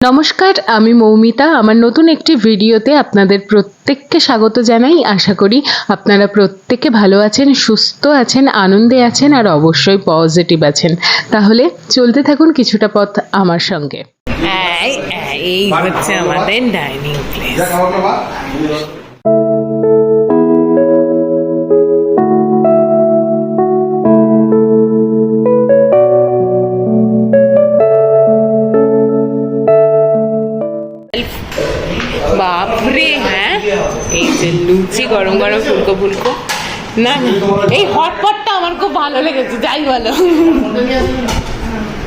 নমস্কার, আমি মৌমিতা। আমার নতুন একটি ভিডিওতে আপনাদের প্রত্যেককে স্বাগত জানাই। আশা করি আপনারা প্রত্যেকে ভালো আছেন, সুস্থ আছেন, আনন্দে আছেন আর অবশ্যই পজিটিভ আছেন। তাহলে চলতে থাকুন কিছুটা পথ আমার সঙ্গে। এই হচ্ছে আমাদের ডাইনিং প্লেস গরম গরম ফুলকো ফুলকো। না না এই হটপটটা আমার খুব ভালো লেগেছে যাই বলো।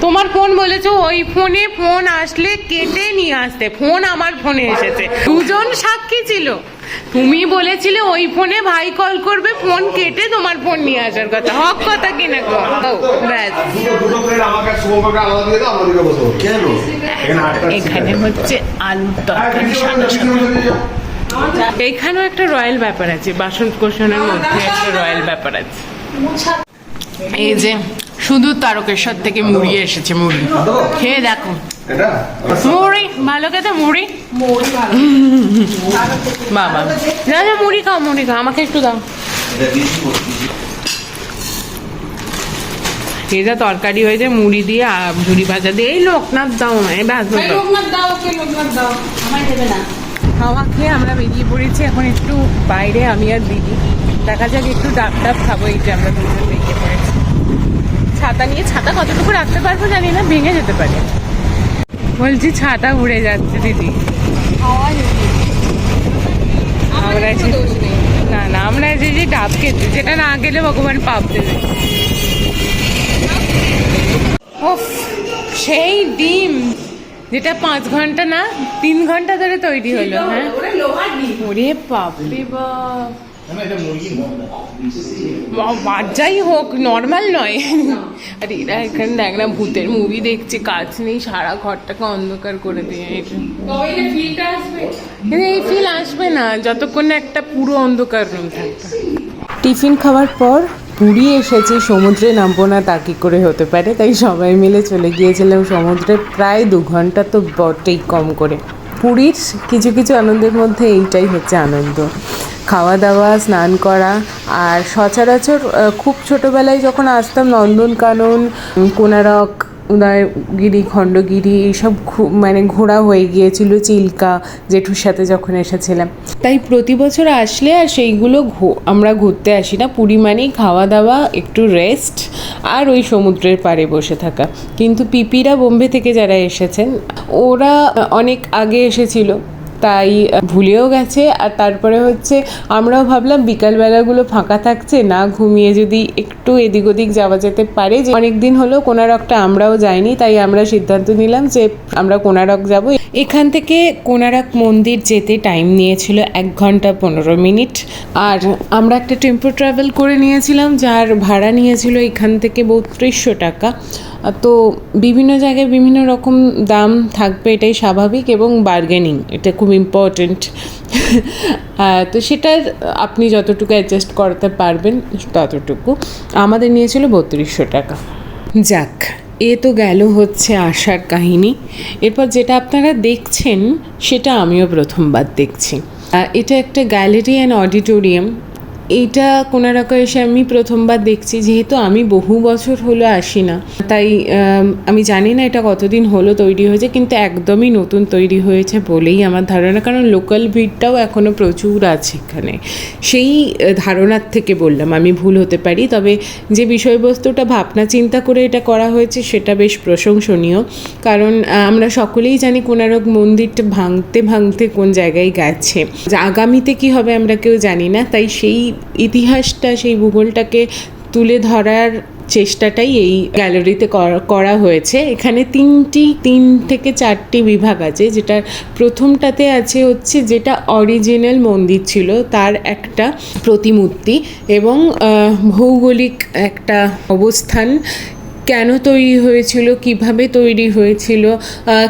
তোমার ফোন বলেছ ওই ফোনে ফোন আসলে কেটে নিয়ে আসতে ফোন আমার ফোনে এসেছে। দুজন সাক্ষী ছিল। তুমি বলেছিলে ওই ফোনে ভাই কল করবে ফোন কেটে তোমার ফোন নিয়ে আসার কথা। হক কথা কিনা গো ব্যাস। এখানে হচ্ছে আলুর তরকারি সাদা। এখানেও একটা রয়্যাল ব্যাপার আছে বাসন কোষণের মধ্যে একটা রয়্যাল ব্যাপার আছে। এই যে শুধু তারকেশ্বর থেকে মুড়ি এসেছে মুড়ি। খেয়ে দেখো। মুড়ি ভালো খেতে মুড়ি? বাবা। না না মুড়ি খাও মুড়ি খাও আমাকে একটু দাও। এই যা তরকারি হয়েছে মুড়ি দিয়ে আর ঝুড়ি ভাজা দিয়ে এই লোকনাথ দাও এই ব্যাস খাওয়া খেয়ে আমরা বেরিয়ে পড়েছি। এখন একটু বাইরে, আমি আর দিদি। দেখা যাক, একটু ডাব ডাব খাব এই যে আমরা দুজন বেরিয়ে পড়েছি। ছাতা নিয়ে, ছাতা কতটুকু রাখতে পারব জানি না, ভেঙে যেতে পারে। বলছি ছাতা উড়ে যাচ্ছে, দিদি। আমরা না না, আমরা যে যে ডাব খেতে যেটা না গেলে ভগবান পাপ দেবে। সেই ডিম। যেটা পাঁচ ঘণ্টা না তিন ঘণ্টা ধরে তৈরি হলো হ্যাঁ? ওরে বাপরে বাপ। যাই হোক নর্মাল নয়। আর এরা এখানে দেখ না ভূতের মুভি দেখছে কাজ নেই সারা ঘরটাকে অন্ধকার করে দিয়ে এই ফিল আসবে। না যতক্ষণ একটা পুরো অন্ধকার রুম থাকবে টিফিন খাওয়ার পর পুরী এসেছি, সমুদ্রে নামবো না, তা কী করে হতে পারে? তাই সবাই মিলে চলে গিয়েছিলাম সমুদ্রে, প্রায় দু ঘণ্টা তো বটেই কম করে। পুরীর কিছু কিছু আনন্দের মধ্যে এইটাই হচ্ছে আনন্দ। খাওয়া দাওয়া স্নান করা, আর সচরাচর খুব ছোটোবেলায় যখন আসতাম নন্দনকানন কোনারক উদয়গিরি খণ্ডগিরি এইসব মানে ঘোরা হয়ে গিয়েছিল, চিল্কা, জেঠুর সাথে যখন এসেছিলাম। তাই প্রতি বছর আসলে আর সেইগুলো আমরা ঘুরতে আসি না। পুরী মানেই খাওয়া দাওয়া, একটু রেস্ট আর ওই সমুদ্রের পাড়ে বসে থাকা। কিন্তু পিপিরা বোম্বে থেকে যারা এসেছেন, ওরা অনেক আগে এসেছিল। তাই ভুলেও গেছে। আর তারপরে হচ্ছে, আমরাও ভাবলাম বিকালবেলাগুলো ফাঁকা থাকছে, না ঘুমিয়ে যদি একটু এদিক ওদিক যাওয়া যেতে পারে। যে অনেক দিন হলো কোনারকটা আমরাও যাইনি, তাই আমরা সিদ্ধান্ত নিলাম যে আমরা কোনারক যাব। এখান থেকে কোনারক মন্দির যেতে টাইম নিয়েছিল এক ঘণ্টা পনেরো মিনিট। আর আমরা একটা টেম্পো ট্রাভেল করে নিয়েছিলাম, যার ভাড়া নিয়েছিল এখান থেকে বত্রিশশো টাকা। তো বিভিন্ন জায়গায় বিভিন্ন রকম দাম থাকবে, এটাই স্বাভাবিক এবং বার্গেনিং এটা খুব ইম্পর্টেন্ট তো সেটার আপনি যতটুকু অ্যাডজাস্ট করতে পারবেন, ততটুকু। আমাদের নিয়েছিল বত্রিশশো টাকা। যাক, এ তো গেল হচ্ছে আশার কাহিনী। এরপর যেটা আপনারা দেখছেন, সেটা আমিও প্রথমবার দেখছি। এটা একটা গ্যালারি অ্যান্ড অডিটোরিয়াম এইটা কোনারকে এসে আমি প্রথমবার দেখছি, যেহেতু আমি বহু বছর হলো আসি না। তাই, আমি জানি না এটা কতদিন হলো তৈরি হয়েছে, কিন্তু একদমই নতুন তৈরি হয়েছে বলেই আমার ধারণা, কারণ লোকাল ভিড়টাও এখনও প্রচুর আছে এখানে। সেই ধারণার থেকে বললাম, আমি ভুল হতে পারি, তবে যে বিষয়বস্তুটা ভাবনা চিন্তা করে এটা করা হয়েছে সেটা বেশ প্রশংসনীয়। কারণ আমরা সকলেই জানি কোনারক মন্দিরটা ভাঙতে ভাঙতে কোন জায়গায় গেছে। আগামীতে কি হবে আমরা কেউ জানি না, তাই সেই ইতিহাসটা, সেই ভূগোলটাকে তুলে ধরার চেষ্টাটাই এই গ্যালারিতে করা- হয়েছে। এখানে তিনটি, তিন থেকে চারটি বিভাগ আছে যেটা প্রথমটাতে আছে হচ্ছে যেটা অরিজিনাল মন্দির ছিল, তার একটা প্রতিমূর্তি এবং ভৌগোলিক একটা অবস্থান কেন তৈরি হয়েছিল কীভাবে তৈরি হয়েছিল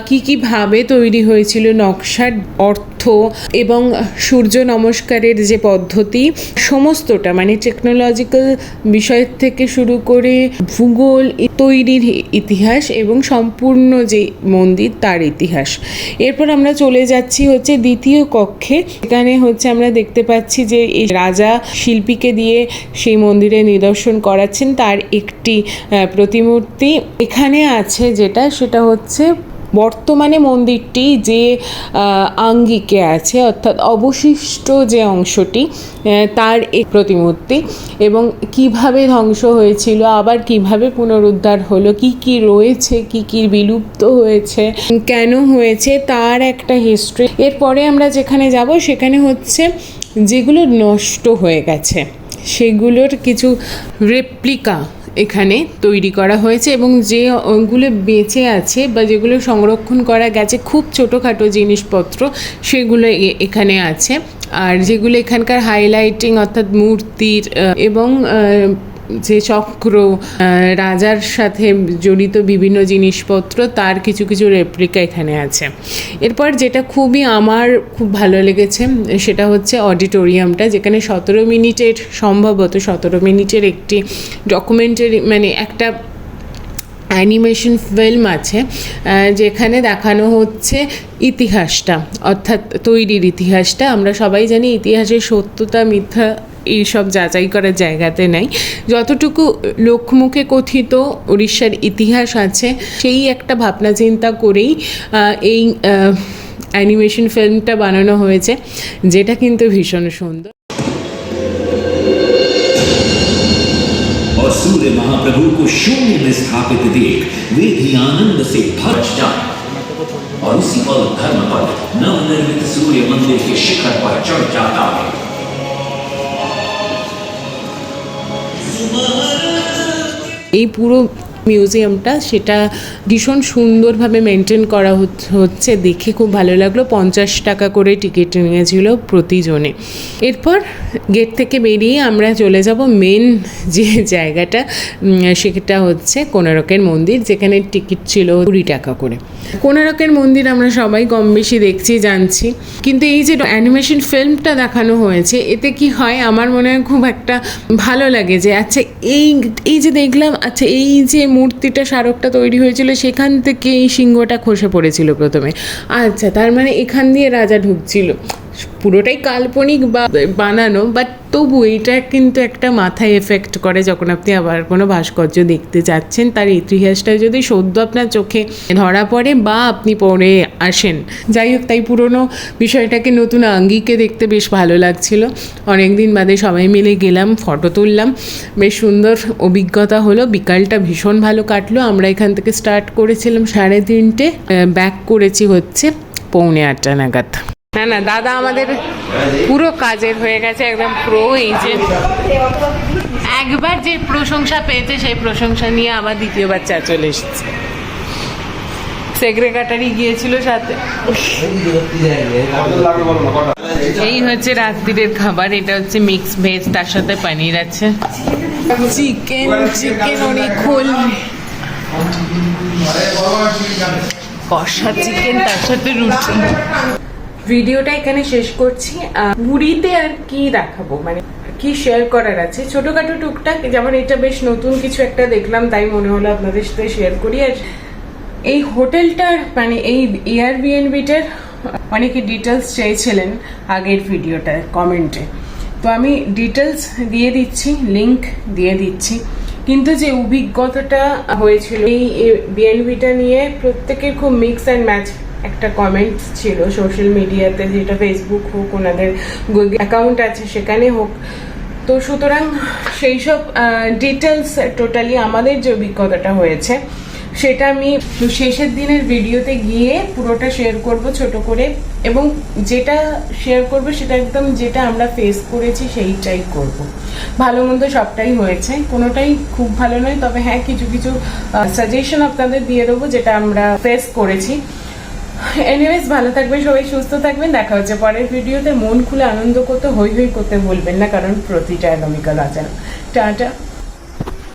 কি কীভাবে তৈরি হয়েছিল নকশার অর্থ এবং সূর্য নমস্কারের যে পদ্ধতি সমস্তটা মানে টেকনোলজিক্যাল বিষয় থেকে শুরু করে ভূগোল তৈরির ইতিহাস এবং সম্পূর্ণ যে মন্দির তার ইতিহাস। এরপর আমরা চলে যাচ্ছি হচ্ছে দ্বিতীয় কক্ষে। এখানে হচ্ছে আমরা দেখতে পাচ্ছি যে এই রাজা শিল্পীকে দিয়ে সেই মন্দিরে নিদর্শন করাচ্ছেন। তার একটি আহ, প্রতিমূর্তি এখানে আছে যেটা, সেটা হচ্ছে বর্তমানে মন্দিরটি যে আঙ্গিকে আছে, অর্থাৎ অবশিষ্ট যে অংশটি তার এক প্রতিমূর্তি এবং কীভাবে ধ্বংস হয়েছিল, আবার কীভাবে পুনরুদ্ধার হলো, কি কি রয়েছে, কি কি বিলুপ্ত হয়েছে, কেন হয়েছে, তার একটা হিস্ট্রি এরপরে আমরা যেখানে যাব, সেখানে হচ্ছে যেগুলো নষ্ট হয়ে গেছে, সেগুলোর কিছু রেপ্লিকা এখানে তৈরি করা হয়েছে এবং যেগুলো বেঁচে আছে বা যেগুলো সংরক্ষণ করা গেছে, খুব ছোটোখাটো জিনিসপত্র সেগুলো এখানে আছে। আর যেগুলো এখানকার হাইলাইটিং অর্থাৎ মূর্তির এবং যে চক্র রাজার সাথে জড়িত বিভিন্ন জিনিসপত্র, তার কিছু কিছু রেপ্লিকা এখানে আছে। এরপর যেটা খুবই আমার খুব ভালো লেগেছে, সেটা হচ্ছে অডিটোরিয়ামটা যেখানে সতেরো মিনিটের, সম্ভবত সতেরো মিনিটের একটি ডকুমেন্টারি মানে একটা অ্যানিমেশন ফিল্ম আছে যেখানে দেখানো হচ্ছে ইতিহাসটা, অর্থাৎ তৈরির ইতিহাসটা। আমরা সবাই জানি ইতিহাসের সত্যতা, মিথ্যা এইসব যাচাই করার জায়গাতে নাই যতটুকু লোকমুখে কথিত উড়িষ্যার ইতিহাস আছে সেই একটা ভাবনা চিন্তা করেই আহ, এই অ্যানিমেশন ফিল্মটা বানানো হয়েছে যেটা কিন্তু ভীষণ সুন্দর और सूर्य महाप्रभु को शून्य में स्थापित देख वे भी आनंद से भर जाए और उसी पल धर्म पद नवनिर्मित सूर्य मंदिर के शिखर पर चढ़ जाता है এই পুরো মিউজিয়ামটা, সেটা ভীষণ সুন্দরভাবে মেনটেন করা হচ- হচ্ছে। দেখে খুব ভালো লাগল। পঞ্চাশ টাকা করে টিকিট নিয়েছিল প্রতিজনে। এরপর গেট থেকে বেরিয়ে আমরা চলে যাব মেন যে জায়গাটা সেটা হচ্ছে কোনারকের মন্দির, যেখানে টিকিট ছিল কুড়ি টাকা করে। কোনারকের মন্দির আমরা সবাই কম বেশি দেখছি, জানছি। কিন্তু এই যে অ্যানিমেশন ফিল্মটা দেখানো হয়েছে, এতে কি হয়? আমার মনে হয় খুব একটা ভালো লাগে যে আচ্ছা এই এই যে দেখলাম আচ্ছা এই যে মূর্তিটা স্মারকটা তৈরি হয়েছিল, সেখান থেকে এই সিংহটা খসে পড়েছিল প্রথমে। আচ্ছা তার মানে এখান দিয়ে রাজা ঢুকছিল। পুরোটাই কাল্পনিক বা বানানো বাট তবু এটা কিন্তু একটা মাথায় এফেক্ট করে যখন আপনি আবার কোনো ভাস্কর্য দেখতে যাচ্ছেন, তার ইতিহাসটা যদি সদ্য আপনার চোখে ধরা পড়ে বা আপনি পড়ে আসেন। যাই হোক, তাই পুরনো বিষয়টাকে নতুন আঙ্গিকে দেখতে বেশ ভালো লাগছিল। অনেক দিন বাদে সবাই মিলে গেলাম ফটো তুললাম। বেশ সুন্দর অভিজ্ঞতা হলো, বিকালটা ভীষণ ভালো কাটলো। আমরা এখান থেকে স্টার্ট করেছিলাম সাড়ে তিনটে ব্যাক করেছি হচ্ছে পৌনে আটটা নাগাদ। না না, দাদা আমাদের পুরো কাজের হয়ে গেছে, একদম প্রো যে একবার যে প্রশংসা পেয়েছে, সেই প্রশংসা নিয়ে আবার দ্বিতীয়বার চা চলে এসেছে। সেগ্রেগাটারি গিয়েছিল সাথে। এই হচ্ছে রাত্রিরের খাবার, এটা হচ্ছে মিক্স ভেজ তার সাথে পনির আছে। চিকেন চিকেন অনেক খোল। কষা চিকেন তার সাথে রুটি। ভিডিওটা এখানে শেষ করছি। পুরীতে আর কি দেখাবো? মানে কি শেয়ার করার আছে? ছোটখাটো টুকটাক, যেমন এটা বেশ নতুন কিছু একটা দেখলাম, তাই মনে হলো আপনাদের সাথে শেয়ার করি। আর এই হোটেলটার মানে এই এয়ার এয়ারবিএনবিটার অনেকে ডিটেলস চেয়েছিলেন আগের ভিডিওটা কমেন্টে তো আমি ডিটেলস দিয়ে দিচ্ছি লিংক দিয়ে দিচ্ছি। কিন্তু যে অভিজ্ঞতাটা হয়েছিল এই বিএনবিটা নিয়ে, প্রত্যেকের খুব মিক্স অ্যান্ড ম্যাচ একটা কমেন্ট ছিল সোশ্যাল মিডিয়াতে যেটা ফেসবুক হোক, ওনাদের অ্যাকাউন্ট আছে, সেখানে হোক। তো সুতরাং সেই সব ডিটেলস টোটালি আমাদের যে অভিজ্ঞতাটা হয়েছে, সেটা আমি শেষের দিনের ভিডিওতে গিয়ে পুরোটা শেয়ার করব ছোট করে। এবং যেটা শেয়ার করব সেটা একদম যেটা আমরা ফেস করেছি সেইটাই করব। ভালো মন্দ সবটাই হয়েছে। কোনোটাই খুব ভালো নয়, তবে হ্যাঁ কিছু কিছু সাজেশন আপনাদের দিয়ে দেবো যেটা আমরা ফেস করেছি। এনিওয়েজ ভালো থাকবেন, সবাই সুস্থ থাকবেন। দেখা হচ্ছে পরের ভিডিওতে। মন খুলে আনন্দ করতে, হই হই করতে বলবেন না, কারণ প্রতিটা আগামীকাল আচার টাটা।